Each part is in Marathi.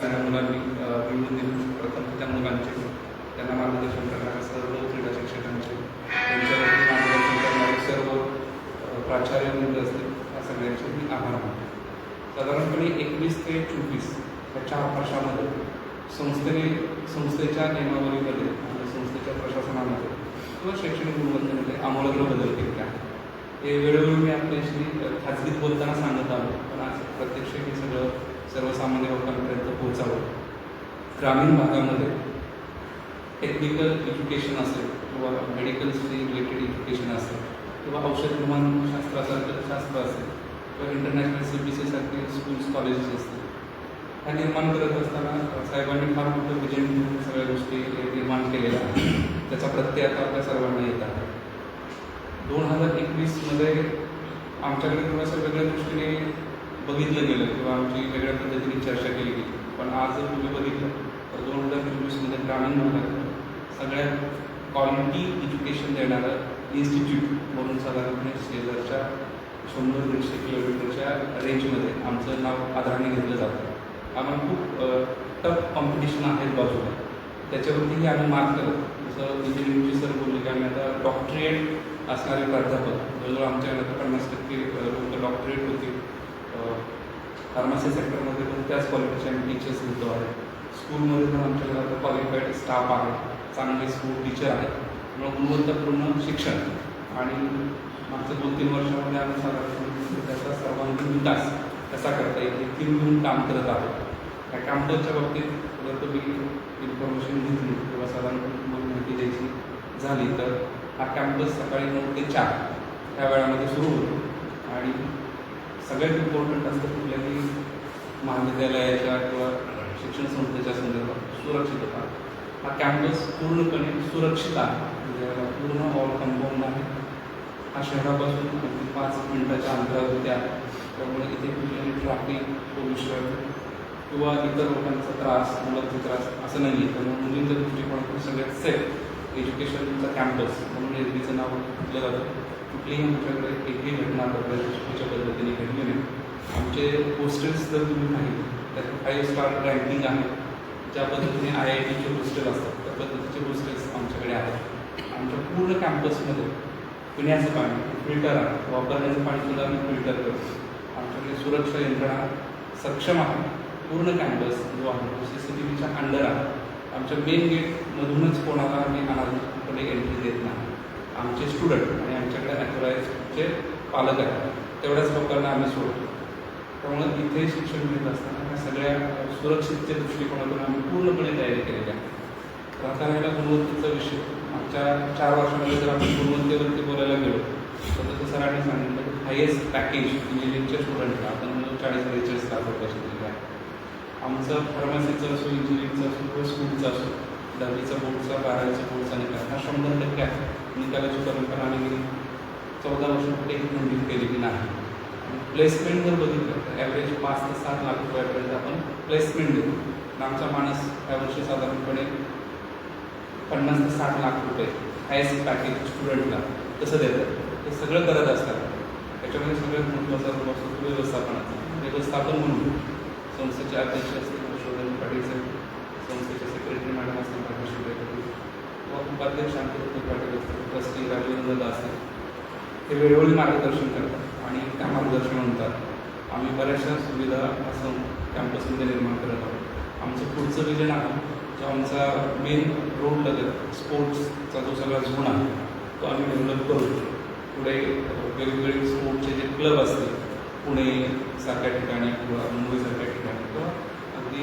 त्या मुलांनी निवडून दिली प्रथम त्या मुलांचे त्यांना मार्गदर्शन करणाऱ्या सर्व क्रीडा शिक्षकांचे त्यांच्यावरती मार्गदर्शन करणारे सर्व प्राचार्य मुलं असतील या सगळ्यांचे मी आभार मानतो. साधारणपणे एकवीस ते चोवीस या चार वर्षामध्ये संस्थेने संस्थेच्या नियमावलीमध्ये आणि संस्थेच्या प्रशासनामध्ये किंवा शैक्षणिक गुणवत्तेमध्ये आमूलाग्र बदल केले आहे हे वेळोवेळी मी आपल्याशी खाजगीत बोलताना सांगत आलो पण आज प्रत्यक्ष हे सगळं सर्वसामान्य लोकांपर्यंत पोहोचावं. ग्रामीण भागामध्ये टेक्निकल एज्युकेशन असेल किंवा मेडिकलशी रिलेटेड एज्युकेशन असेल किंवा औषध निर्माणशास्त्रासारखं शास्त्र असेल किंवा इंटरनॅशनल सी बी सी सारखे स्कूल्स कॉलेजेस असतील. ह्या निर्माण करत असताना साहेबांनी फार मोठं विजन म्हणून सगळ्या गोष्टी निर्माण केलेल्या आहेत. त्याचा प्रत्यय आता आपल्या सर्वांना येत आहे. दोन हजार एकवीसमध्ये आमच्याकडे थोडंसं वेगळ्या दृष्टीने बघितलं गेलं किंवा आमची वेगळ्या पद्धतीने चर्चा केली गेली. पण आज जर तुम्ही बघितलं तर दोन हजार चोवीसमध्ये ग्रामीण भागात सगळ्यात क्वालिटी एज्युकेशन देणारं इन्स्टिट्यूट म्हणून साधारणपणे शेजारच्या शंभर दीडशे किलोमीटरच्या रेंजमध्ये आमचं नाव आधाराने घेतलं जातं. आम्हाला खूप टफ कॉम्पिटिशन आहेत बाजूला. त्याच्यावरतीही आम्ही मात करत जसं इंजिनिअरिंगचे सर बोलले की आम्ही आता डॉक्टरेट असणारे प्राध्यापक. जवळजवळ आमच्या पन्नास टक्के लोक डॉक्टरेट होते फार्मसी सेक्टरमध्ये पण त्याच क्वालिटीचे आम्ही टीचर्स घेतो आहे. स्कूलमध्ये पण आमच्याकडे आता क्वालिफाईड स्टाफ आहे चांगले स्कूल टीचर आहेत. त्यामुळे गुणवत्तापूर्ण शिक्षण. आणि मागच्या दोन तीन वर्षामध्ये आम्ही साधारण त्याचा सर्वांगीण विकास कसा करता येईल हे तीन मिळून काम करत आहोत. त्या कॅम्पसच्या बाबतीत जर तुम्ही इन्फॉर्मेशन घेतली किंवा साधारण माहिती द्यायची झाली तर हा कॅम्पस सकाळी नऊ ते चार ह्या वेळामध्ये सुरू होतो. आणि सगळ्यात इम्पॉर्टंट असतं कुठल्याही महाविद्यालयाच्या किंवा शिक्षण संस्थेच्या संदर्भात सुरक्षितता हा कॅम्पस पूर्णपणे सुरक्षित आहे. म्हणजे पूर्ण ऑल कंपाऊंड आहे. हा शहरापासून अगदी पाच मिनिटाच्या अंतरावरती आहे. त्यामुळे इथे कुठल्याही ट्रॅफिक पोल्युशन किंवा इतर लोकांचा त्रास मुलांचा त्रास असं नाही आहे त्यामुळे मुलींच्या दृष्टिकोनातून सगळ्यात सेफ एज्युकेशनचा कॅम्पस म्हणून एरबीचं नाव घेतलं जातं. कुठलीही आमच्याकडे एकही घटना आपल्या चुकीच्या पद्धतीने घडली नाही. आमचे पोस्टर्स जर तुम्ही पाहिजे तर फाईव्ह स्टार रँकिंग आहे. ज्या पद्धतीने आय आय टीचे हॉस्टेल असतात त्या पद्धतीचे पोस्टर्स आमच्याकडे आहेत. आमच्या पूर्ण कॅम्पसमध्ये पिण्याचं पाणी फिल्टर आहे. वापरण्याचं पाणीसुद्धा आम्ही फिल्टर करतो. आमच्याकडे सुरक्षा यंत्रणा सक्षम आहे. पूर्ण कॅम्पस जो आहे तो सी सी टी व्हीच्या अंडर आहे. आमच्या मेन गेटमधूनच कोणाला आम्ही अनाधिकृतपणे एंट्री देत नाही. आमचे स्टुडंट आणि आमच्याकडे ॲथोराईजचे पालक आहेत. तेवढ्याच लोकांना आम्ही सोडतो. त्यामुळं इथे शिक्षण घेत असताना ह्या सगळ्या सुरक्षितच्या दृष्टिकोनातून आम्ही पूर्णपणे तयारी केलेली आहे. राहता राहिला गुणवत्तेचा विषय. आमच्या चार वर्षामध्ये जर आपण गुणवत्तेवरती बोलायला गेलो तर तसं सरांनी सांगितलं की हायेस्ट पॅकेज इंजिनिअरिंगच्या स्टुडंटला आपण चाळीस बेचाळीस लाख रुपयाचे दिलेलं आहे. आमचं फार्मसीचं असो इंजिनिअरिंगचं असो किंवा स्कूलचं असो दहावीचा बोर्डचा बारावीचा बोर्डचा निकाल हा शंभर टक्के आहे. निकालाची परंपरा आम्ही चौदा वर्षामध्ये एक नोंदणी केलेली नाही. प्लेसमेंट जर बघितलं तर ॲव्हरेज पाच ते सात लाख रुपयापर्यंत आपण प्लेसमेंट देतो. पण आमचा माणूस यावर्षी साधारणपणे पन्नास ते साठ लाख रुपये हायस्ट पॅकेज स्टुडंटला कसं देतात हे सगळं करत असतात. त्याच्यामध्ये सगळ्यात महत्त्वाचा रोल असतो तो व्यवस्थापनाचा. व्यवस्थापन म्हणून संस्थेचे अध्यक्ष असतील शोधन पाटील साहेब संस्थेचे सेक्रेटरी मॅडम असतील प्रकाश पाटील उपाध्यक्ष शांतिरत्न पाटील असतील ट्रस्टी राजेंद्र दास ते वेळोवेळी मार्गदर्शन करतात आणि त्या मार्गदर्शनानंतर आम्ही बऱ्याचशा सुविधा असं कॅम्पसमध्ये निर्माण करत आहोत. आमचं पुढचं विजन आहे जो आमचा मेन रोड लगत स्पोर्ट्सचा जो सगळा झोन आहे तो आम्ही डेव्हलप करू. पुढे वेगवेगळे स्पोर्टचे जे क्लब असतील पुणे सारख्या ठिकाणी किंवा मुंबईसारख्या ठिकाणी किंवा अगदी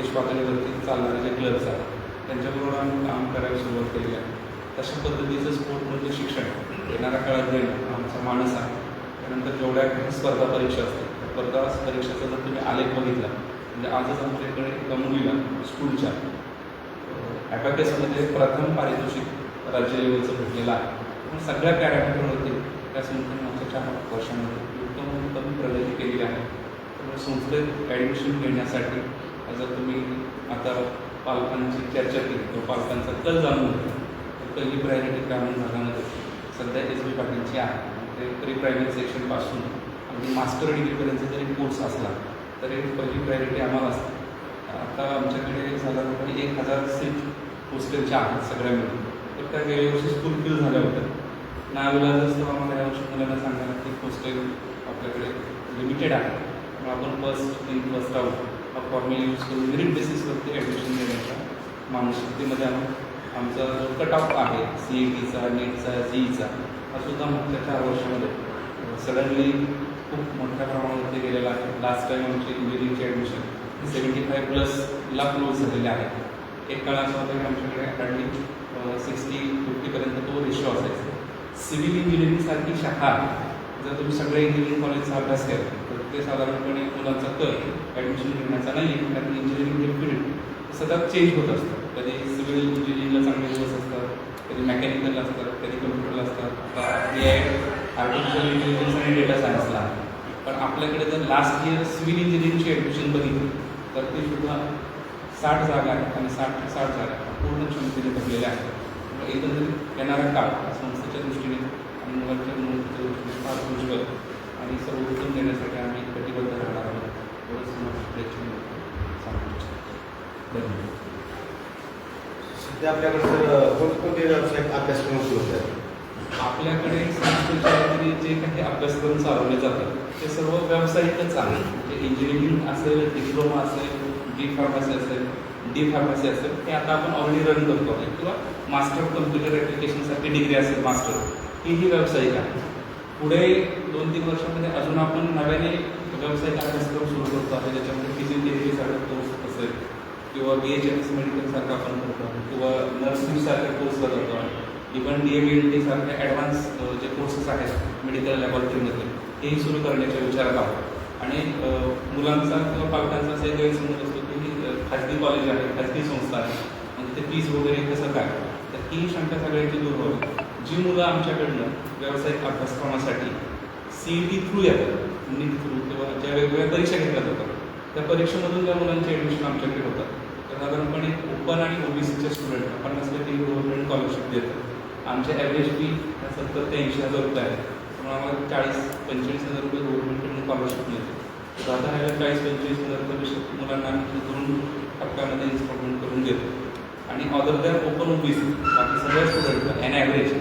देशपातळीवरती चालणारे जे क्लब्स आहेत त्यांच्याबरोबर आम्ही काम करायला सुरुवात केली आहे. तशा पद्धतीचं स्पोर्ट म्हणजे शिक्षण. येणाऱ्या काळात देणं आमचा माणूस आहे. त्यानंतर जेवढ्या काही स्पर्धा परीक्षा असतील स्पर्धा परीक्षेचा जर तुम्ही आलेख बघितला म्हणजे आजच आमच्याकडे एका मुलीला स्कूलच्या ॲपॅकेसमध्ये प्रथम पारितोषिक राज्य लेवलचं भेटलेलं आहे. पण सगळ्या पॅरामीटरवरती त्या संस्थेने आमच्या चार वर्षामध्ये उत्तम उत्तम प्रगती केली आहे. त्यामुळे संस्थेत ॲडमिशन घेण्यासाठी जर तुम्ही आता पालकांची चर्चा केली. किंवा पालकांचा कल जाणून घेतला. तर ही प्रायोरिटी ग्रामीण भागामध्ये सध्या एस बी पाटीलची आहे. ते प्री प्रायमरी सेक्शनपासून अगदी मास्टर डिग्रीपर्यंत जरी कोर्स असला तरी पहिली प्रायोरिटी आम्हाला असते. आता आमच्याकडे साधारणपणे एक हजार सीट हॉस्टेलच्या आहेत सगळ्या मिळून. तर त्या गेल्या वर्षी फुलफिल झाल्या होत्या. नाविलाज असतो आम्हाला या वर्षी मुलांना सांगायला की हॉस्टेल आपल्याकडे लिमिटेड आहे. मग आपण फर्स्ट इन फर्स्ट आउट हा फॉर्म्युला यूज करून मेरिट बेसिसवरती ॲडमिशन देण्याच्या मानसिकतेमध्ये आम्ही आमचा जो कट ऑफ आहे सी ई टीचा नीटचा जीईचा हा सुद्धा मागच्या चार वर्षामध्ये. सडनली खूप मोठ्या प्रमाणावरती गेलेला आहे. लास्ट टाईम आमची इंजिनिअरिंगची ॲडमिशन सेवन्टी फाय प्लसला क्लोज झालेले आहे एक काळ असा होता की आमच्याकडे अकॅडमी सिक्स्टी फिफ्टीपर्यंत तो रेशो असायचा. सिव्हिल इंजिनिअरिंगसारखी शाखा जर तुम्ही सगळे इंजिनिअरिंग कॉलेजचा अभ्यास केला तर ते साधारणपणे मुलांचा कर ॲडमिशन घेण्याचा नाही कारण इंजिनिअरिंग हे फील्ड सतत चेंज होत असतं. कधी सिव्हिल इंजिनिअरिंगला चांगले दिवस असतात कधी मेकॅनिकलला असतात कधी कम्प्युटरला असतात आता ए आय आर्टिफिशियल इंटेलिजन्स आणि डेटा सायन्सला पण आपल्याकडे जर लास्ट इयर सिव्हिल इंजिनिअरिंगची ॲडमिशन बघितली. तर ते सुद्धा साठ जागा आहेत आणि साठ साठ जागा पूर्ण क्षमतेने भरलेल्या आहेत. एकंदरीत येणारा काळ संस्थेच्या दृष्टीने आणि मुलांच्या मुलांच्या दृष्टीने फार उज्ज्वल आणि सर्वोत्तम देण्यासाठी आम्ही कटिबद्ध राहणार आहोत. एवढंच मला याची सांगू इच्छितो. धन्यवाद. सध्या आपल्याकडे सर कोणकोणते व्यावसायिक अभ्यासक्रम सुरू आहेत? आपल्याकडे संस्थेच्या जे काही अभ्यासक्रम चालवले जातात ते सर्व व्यावसायिकच आहे म्हणजे इंजिनिअरिंग असेल डिप्लोमा असेल डी फार्मसी असेल डी फार्मसी असेल ते आता आपण ऑलरेडी रन करतो आहे. किंवा मास्टर कम्प्युटर ॲप्लिकेशनसाठी डिग्री असेल मास्टर ही ही व्यावसायिक आहे. पुढे दोन तीन वर्षामध्ये अजून आपण नव्याने व्यावसायिक अभ्यासक्रम सुरू करतो आहे ज्याच्यामध्ये फिजिओथेरपीसारखा कोर्स असेल किंवा बी एच एम एस मेडिकलसारखा आपण करतो आहे किंवा नर्सिंगसारख्या कोर्सला जातो आहे. Even D M L D सारख्या ॲडव्हान्स जे कोर्सेस आहेत मेडिकल लॅबॉरेटरीमध्ये तेही सुरू करण्याच्या विचारात आहोत. आणि मुलांचा किंवा पालकांचा असा एक गैरसमज असतो की खाजगी कॉलेज आहे खाजगी संस्था आहे म्हणजे ते फीज वगैरे कसं काय? तर ही शंका सगळ्यांची दूर व्हावी जी मुलं आमच्याकडनं व्यावसायिक अभ्यासक्रमासाठी सी ई टी थ्रू येतात नीट थ्रू किंवा ज्या वेगवेगळ्या परीक्षा घेतल्या जातात त्या परीक्षेमधून त्या मुलांचे ॲडमिशन आमच्याकडे होतात तर साधारणपणे ओपन आणि ओबीसीचे स्टुडंट आपण पन्नास टक्के गव्हर्नमेंट स्कॉलरशिप देतात. आमचे ॲव्हरेज फी सत्तर ते ऐंशी हजार रुपये आहे त्यामुळे आम्हाला चाळीस पंचेचाळीस हजार रुपये गव्हर्नमेंटकडून स्कॉलरशिप मिळते तर आता ह्या चाळीस पंचेचाळीस हजार रुपये मुलांना आम्ही दोन टप्प्यामध्ये इन्स्टॉलमेंट करून देतो. आणि ऑदर दॅन ओपन ओबीसी बाकी सगळ्या स्टुडंट ॲन ॲव्हरेज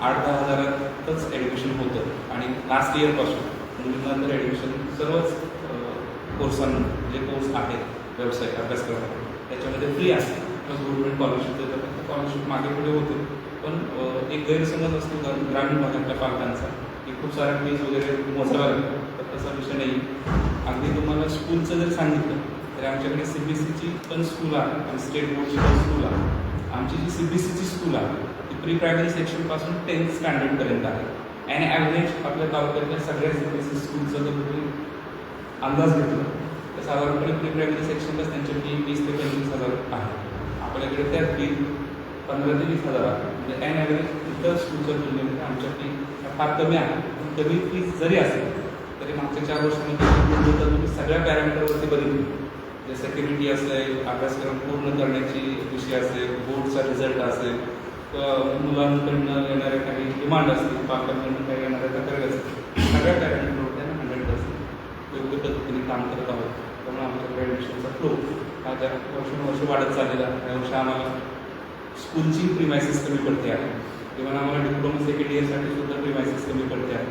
आठ दहा हजारातच ॲडमिशन होतं. आणि लास्ट इयरपासून मुलींना तर ॲडमिशन सर्वच कोर्सांना जे कोर्स आहेत व्यवसाय अभ्यासक्रम त्याच्यामध्ये फ्री असते. प्लस गव्हर्नमेंट स्कॉलरशिप देतात. स्कॉलरशिप मागे पुढे होते. पण एक गैरसमज असतो ग्रामीण भागातल्या पालकांचा की खूप साऱ्या फीज वगैरे मोजावा लागतात तर तसा विषय नाही. अगदी तुम्हाला स्कूलचं जर सांगितलं तर आमच्याकडे सी बी सीची पण स्कूल आहे आणि स्टेट बोर्डची पण स्कूल आहे. आमची जी सी बी सीची स्कूल आहे ती प्री प्रायमरी सेक्शनपासून टेन्थ स्टँडर्डपर्यंत आहे. आणि ॲव्हरेज आपल्या तालुक्यातल्या सगळ्या सी बी सी स्कूलचं जर तुम्ही अंदाज घेतला तर साधारणपणे प्री प्रायमरी सेक्शनलाच त्यांची फी वीस ते पंचवीस हजार आहे. आपल्याकडे त्या फी पंधरा ते वीस हजार आहे. म्हणजे ॲन ॲव्हरेज इतर स्कूलच्या तुलनेमध्ये आमच्या फी फार कमी आहे. पण कमी फीज जरी असेल तरी मागच्या चार वर्षामध्ये तुम्ही सगळ्या पॅरामीटरवरती बघितली. म्हणजे सेक्युरिटी असेल अभ्यासक्रम पूर्ण करण्याची विषय असेल बोर्डचा रिझल्ट असेल मुलांकडनं येणाऱ्या काही डिमांड असतील पालकांकडनं काही येणाऱ्या तक्रारी असतील सगळ्या पॅरामीटरवरती आम्ही हंड्रेड पर्सेंट योग्य पद्धतीने काम करत आहोत. त्यामुळे आमच्याकडे ॲडमिशनचा फ्लो हा त्या वर्षानुवर्ष वाढत चाललेला आहे. यावर्षी आम्हाला स्कूलची प्रिमायसेस कमी पडते आहे. इव्हन आम्हाला डिप्लोमा सेकंड इयरसाठी सुद्धा प्रिमायसेस कमी पडते आहे.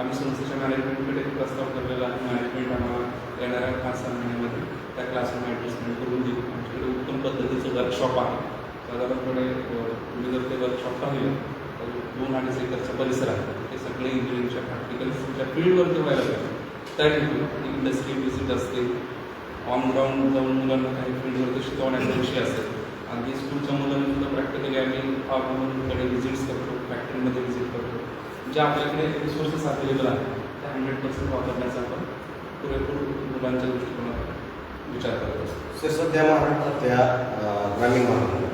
आम्ही संस्थेच्या मॅनेजमेंटकडे प्रस्ताव ठरलेला आहे. मॅनेजमेंट आम्हाला येणाऱ्या पाच सहा महिन्यामध्ये त्या क्लासरूम ॲडजस्टमेंट करून देईल. आमच्याकडे उत्तम पद्धतीचं वर्कशॉप आहे. साधारणपणे तुम्ही जर ते वर्कशॉप पाहिलं तर दोन अडीच एकरचा परिसर आहे. ते सगळे इंजिनिअरिंगच्या प्रॅक्टिकल्सच्या तुमच्या फील्डवरती व्हायला पाहिजे. त्या ठिकाणी इंडस्ट्री विजिट असते ऑन ग्राउंड जाऊन मुलांना काही फील्डवर शिकवण्याचा विषय असेल. अगदी स्कूलच्या मुलांना सुद्धा प्रॅक्टिकली आम्ही फार्मकडे व्हिजिट्स करतो फॅक्टरीमध्ये व्हिजिट करतो. जे आपल्याकडे रिसोर्सेस अवेलेबल आहेत त्या हंड्रेड पर्सेंट वापरण्याचा आपण पुरेपूर मुलांच्या दृष्टिकोनात विचार करत असतो. सर सध्या महाराष्ट्रातल्या ग्रामीण भागात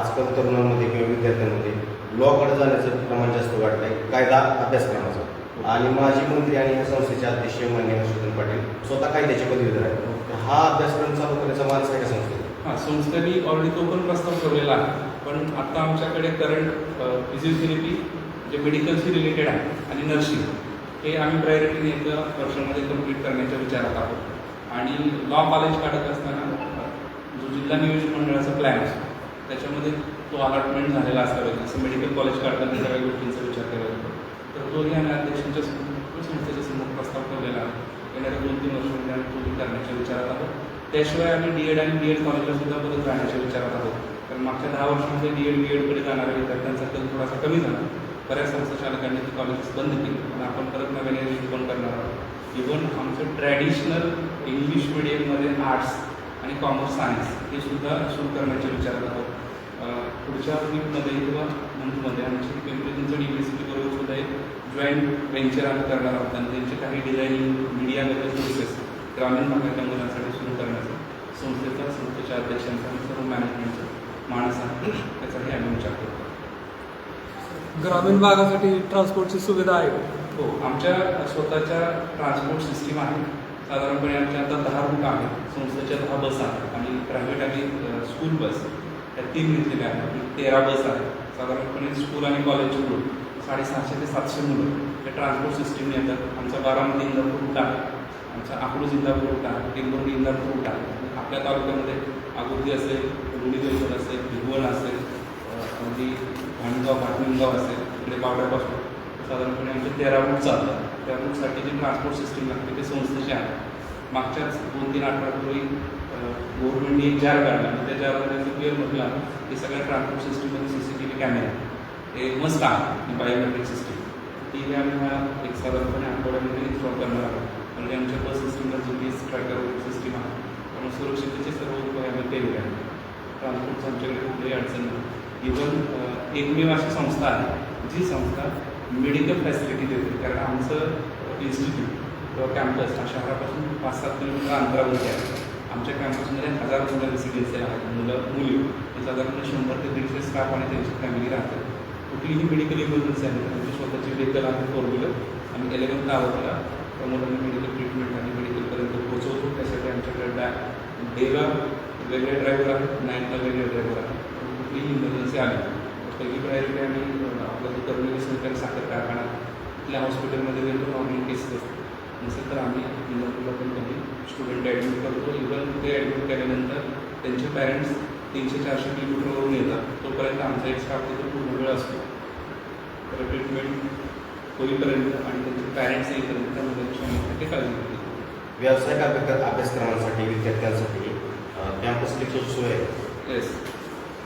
आजकाल तरुणांमध्ये किंवा विद्यार्थ्यांमध्ये लॉकडे जाण्याचं प्रमाण जास्त वाढलं आहे कायदा अभ्यासक्रमाचं. आणि माजी मंत्री आणि या संस्थेचे अध्यक्ष मान्य हर्षवर्धन पाटील स्वतः कायद्याचे पदवीधर आहेत. तर हा अभ्यासक्रम चालू करण्याचा मानस आहे का संस्थेत? हां संस्थेने ऑलरेडी तो पण प्रस्ताव ठेवलेला आहे. पण आता आमच्याकडे करंट फिजिओथेरपी जे मेडिकलशी रिलेटेड आहे आणि नर्सिंग हे आम्ही प्रायोरिटीने एका वर्षामध्ये कंप्लीट करण्याच्या विचारात आहोत. आणि लॉ कॉलेज काढत असताना जो जिल्हा नियोजन मंडळाचा प्लॅन असतो त्याच्यामध्ये तो अलॉटमेंट झालेला असावा. जसं मेडिकल कॉलेज काढताना सगळ्या गोष्टींचा विचार केला जातो. तर तोही आम्ही अध्यक्षांच्या संस्थेच्या समोर प्रस्ताव ठेवलेला आहे. येणाऱ्या दोन तीन वर्षामध्ये आम्ही तोही करण्याच्या विचारात आहोत. त्याशिवाय आम्ही डी एड आणि बी एड कॉलेजला सुद्धा परत जाण्याच्या विचारात आहोत कारण मागच्या दहा वर्षामध्ये डी एड बी एडकडे जाणाऱ्या विद्यार्थ्यांचा कल थोडासा कमी झाला. बऱ्याच संस्था चालकांनी ते कॉलेजेस बंद केली. पण आपण परत नव्याने रिओपन करणार आहोत? इव्हन आमचं ट्रॅडिशनल इंग्लिश मिडियममध्ये आर्ट्स आणि कॉमर्स सायन्स हे सुद्धा सुरू करण्याचे विचारात आहोत. पुढच्या वीकमध्ये किंवा मंथमध्ये आमची पिंपरी चिंचवड युनिव्हर्सिटी बरोबर सुद्धा एक जॉईंट व्हेंचर आम्ही करणार आहोत. आणि त्यांचे काही डिझायनिंग मीडियामध्ये ग्रामीण भागातल्या मुलांसाठी सुरू करण्याचा संस्थेचा संस्थेच्या अध्यक्षांचा आणि सर्व मॅनेजमेंटचा माणूस आहे. त्याचाही आम्ही विचार करतो. ग्रामीण भागासाठी ट्रान्सपोर्टची सुविधा आहे. हो आमच्या स्वतःच्या ट्रान्सपोर्ट सिस्टीम आहे. साधारणपणे आमच्या आता दहा रूट आहेत. संस्थेच्या दहा बस आहेत आणि प्रायव्हेट आणि स्कूल बस त्या तीन घेतलेल्या आहेत. तेरा बस आहेत. साधारणपणे स्कूल आणि कॉलेजचे रूट साडेसहाशे ते सातशे मुलं. त्या ट्रान्सपोर्ट सिस्टीमने येतात. आमचा बारामती इंदापूर रूट आहे. आमचा अकलूज इंदापूर रूट आहे. टेंभुर्णी इंदापूर रूट आहे. आपल्या तालुक्यामध्ये आगोदी असेल रुढीदैवत असेल भिगवण असेल अगदी भांडगाव भाटमिंगाव असेल इकडे बावड्यापासून साधारणपणे आमचे तेरा रूट चालतात. त्या रूटसाठी जी ट्रान्सपोर्ट सिस्टीम लागते ते संस्थेची आहे. मागच्याच दोन तीन आठवड्यापूर्वी गव्हर्नमेंटने एक जार काढला. आणि त्या जारमध्ये क्लिअर म्हटलं की सगळ्या ट्रान्सपोर्ट सिस्टीममध्ये C C T V camera हे मस्त आहे बायोमेट्रिक सिस्टीम ती ही आम्ही ह्या एक साधारणपणे आठवड्यामध्ये इन्स्टॉल करणार आहोत. म्हणजे आमच्या बस सिस्टीमला G P S tracker system आहे त्यामुळे सुरक्षिततेचे सर्व उपाय आम्ही केलेले आहेत. ट्रान्सपोर्टचं आमच्याकडे कुठलीही अडचण नाही. इव्हन एकमेव अशी संस्था आहे जी संस्था मेडिकल फॅसिलिटी देते. कारण आमचं इन्स्टिट्यूट किंवा कॅम्पस हा शहरापासून पाच सात किलोमीटर अंतरावरती आहे. आमच्या कॅम्पसमध्ये हजार मुलं रेसिडेन्सी आहेत मुलं मुली साधारणपणे शंभर ते दीडशे स्टाफ आणि त्यांची फॅमिली राहतात कुठलीही मेडिकल इमर्जन्सी आहे त्यांची स्वतःची व्हेकल आहे फोर व्हीलर आम्ही इलेव्हन्थ आवरला त्या मेडिकल ट्रीटमेंट आणि मेडिकलपर्यंत पोहोचवतो. त्यासाठी आमच्याकडे डॅ डेला वेगळे ड्रायव्हर आहेत नाईनला वेगळे ड्रायव्हर आहेत कुठलीही इमर्जन्सी आली पहिली प्रायोरिटी आम्ही अं, आपला जो कर्मवीर सरकारी साखर कारखाना तिथल्या हॉस्पिटलमध्ये गेलो नॉर्मल केसेस असतात नसेल तर आम्ही इंदापूरला पण कधी स्टुडंट ॲडमिट करतो. इव्हन ते ॲडमिट केल्यानंतर त्यांचे पॅरेंट्स तीनशे चारशे किलोमीटरवरून येतात. तोपर्यंत आमचा एक स्टाफ होतो वेळ असतो. तर ट्रीटमेंट होईपर्यंत आणि त्यांचे पॅरेंट्स येईपर्यंत त्या मुलांची शंभर टक्के काळजी घेतली. व्यावसायिक अभ्यास अभ्यासक्रमांसाठी विद्यार्थ्यांसाठी कॅम्पस लेक्चर सोय आहे. येस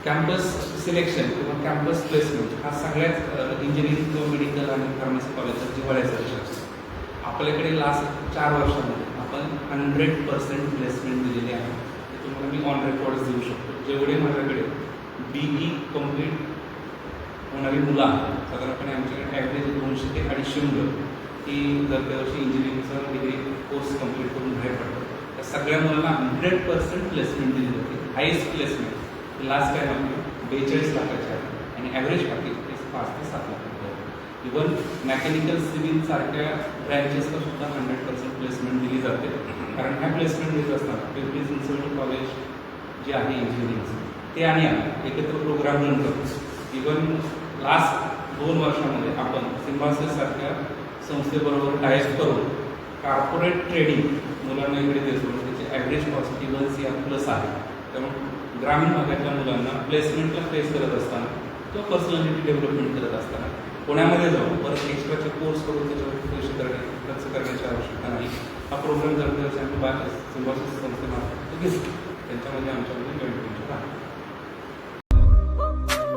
कॅम्पस सिलेक्शन किंवा कॅम्पस प्लेसमेंट हा सगळ्यात इंजिनिअरिंग किंवा मेडिकल आणि फार्मसी कॉलेजचा जिव्हाळ्याचा विषय असतो आपल्याकडे लास्ट चार वर्षामध्ये आपण हंड्रेड पर्सेंट प्लेसमेंट दिलेली आहे. ते तुम्हाला मी ऑन रेकॉर्ड देऊ शकतो. जेवढे माझ्याकडे बीई कंप्लीट होणारी मुलं आहेत. साधारणपणे आमच्याकडे ॲव्हरेज दोनशे ते अडीचशे मुलं ही दर वर्षी इंजिनिअरिंगचा डिग्री कोर्स कंप्लीट करून बाहेर पडतात. त्या सगळ्या मुलांना हंड्रेड पर्सेंट प्लेसमेंट दिली जाते. हायेस्ट प्लेसमेंट लास्ट टाईम आपली बेचाळीस लाखाची आहे आणि ॲव्हरेज पॅकेज पाच ते सात लाख रुपये. इव्हन मेकॅनिकल सिव्हिल सारख्या ब्रँचेसला सुद्धा हंड्रेड पर्सेंट प्लेसमेंट दिली जाते. कारण ह्या प्लेसमेंट देत असताना पिंपरी चिंचवड कॉलेज जे आहे इंजिनिअरिंगचं ते आणि आम्ही एकत्र प्रोग्राम रन करतो. इव्हन लास्ट दोन वर्षामध्ये आपण सिम्बासेससारख्या संस्थेबरोबर टायप करून कॉर्पोरेट ट्रेडिंग मुलांना इकडे देतो त्याची average cost even C R plus आहे. त्यामुळे ग्रामीण भागातल्या मुलांना प्लेसमेंटला फेस करत असताना किंवा पर्सनॅलिटी डेव्हलपमेंट करत असताना पुण्यामध्ये जाऊन परत एक्स्ट्राचे कोर्स करून त्याच्यावर पैसे करणे खर्च करण्याची आवश्यकता नाही. हा प्रोग्राम जर आम्ही बाहेर सिम्बासेस संस्थेमार्फत घेतो त्यांच्यामध्ये आमच्यामध्ये जॉईंट आहे